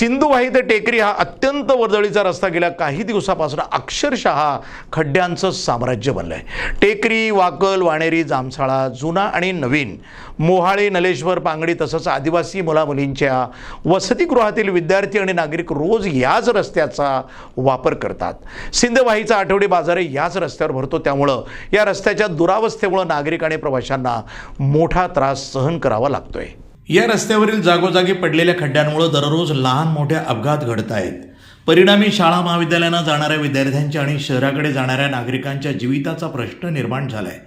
सिंधुवाही ते टेकरी हा अत्यंत वर्दळीचा रस्ता गेल्या काही दिवसापासून अक्षरशः खड्ड्यांचं साम्राज्य बनलं आहे टेकरी वाकल वाणेरी जामसाळा जुना आणि नवीन मोहाळी नलेश्वर पांगडी तसंच आदिवासी मुलामुलींच्या वसतिगृहातील विद्यार्थी आणि नागरिक रोज याच रस्त्याचा वापर करतात. सिंधवाहीचा आठवडी बाजारही याच रस्त्यावर भरतो. त्यामुळं या रस्त्याच्या दुरावस्थेमुळं नागरिक आणि प्रवाशांना मोठा त्रास सहन करावा लागतोय. या रस्त्यावरील जागोजागी पडलेल्या खड्ड्यांमुळे दररोज लहान मोठ्या अपघात घडत आहेत. परिणामी शाळा महाविद्यालयांना जाणाऱ्या विद्यार्थ्यांच्या आणि शहराकडे जाणाऱ्या नागरिकांच्या जीविताचा प्रश्न निर्माण झालाय.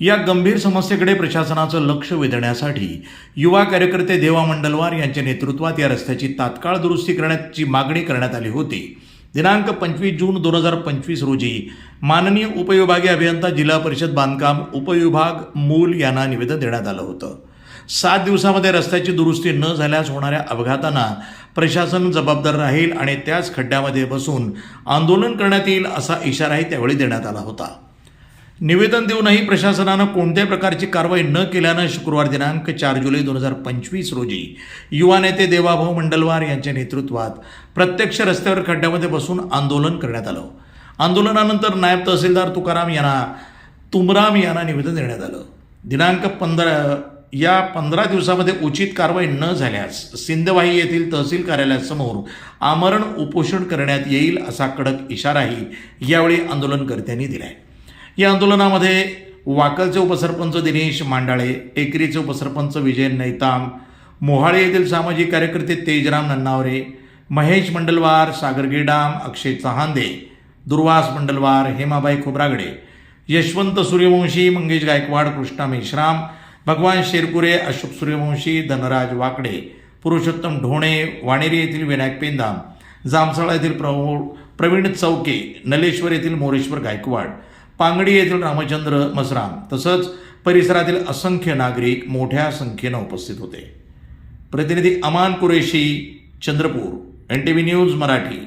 या गंभीर समस्येकडे प्रशासनाचं लक्ष वेधण्यासाठी युवा कार्यकर्ते देवा मंडलवार यांच्या नेतृत्वात या रस्त्याची तात्काळ दुरुस्ती करण्याची मागणी करण्यात आली होती. दिनांक पंचवीस जून दोन हजार पंचवीस रोजी माननीय उपविभागीय अभियंता जिल्हा परिषद बांधकाम उपविभाग मूल यांना निवेदन देण्यात आलं होतं. सात दिवसामध्ये रस्त्याची दुरुस्ती न झाल्यास होणाऱ्या अपघातांना प्रशासन जबाबदार राहील आणि त्याच खड्ड्यामध्ये बसून आंदोलन करण्यात येईल असा इशाराही त्यावेळी देण्यात आला होता. निवेदन देऊनही प्रशासनानं कोणत्याही प्रकारची कारवाई न केल्यानं शुक्रवार दिनांक चार जुलै दोन हजार पंचवीस रोजी युवा नेते देवाभाऊ मंडलवार यांच्या नेतृत्वात प्रत्यक्ष रस्त्यावर खड्ड्यामध्ये बसून आंदोलन करण्यात आलं. आंदोलनानंतर नायब तहसीलदार तुकाराम यांना तुमराम यांना निवेदन देण्यात आलं. दिनांक पंधरा या पंधरा दिवसामध्ये उचित कारवाई न झाल्यास सिंधवाही येथील तहसील कार्यालयासमोर आमरण उपोषण करण्यात येईल असा कडक इशाराही यावेळी आंदोलनकर्त्यांनी दिलाय. या आंदोलनामध्ये वाकलचे उपसरपंच दिनेश मांडाळे टेकरीचे उपसरपंच विजय नैताम मोहाळे येथील सामाजिक कार्यकर्ते तेजराम नन्नावरे महेश मंडलवार सागर गेडाम अक्षय चहांदे दुर्वास मंडलवार हेमाबाई खोब्रागडे यशवंत सूर्यवंशी मंगेश गायकवाड कृष्णा मेश्राम भगवान शेरपुरे अशोक सूर्यवंशी धनराज वाकडे पुरुषोत्तम ढोणे वाणेरी येथील विनायक पेंदाम जामसाळा येथील प्रौ प्रवीण चौके नलेश्वर येथील मोरेश्वर गायकवाड पांगडी येथील रामचंद्र मसराम तसंच परिसरातील असंख्य नागरिक मोठ्या संख्येनं उपस्थित होते. प्रतिनिधी Aman Qureshi Chandrapur N T V news Marathi.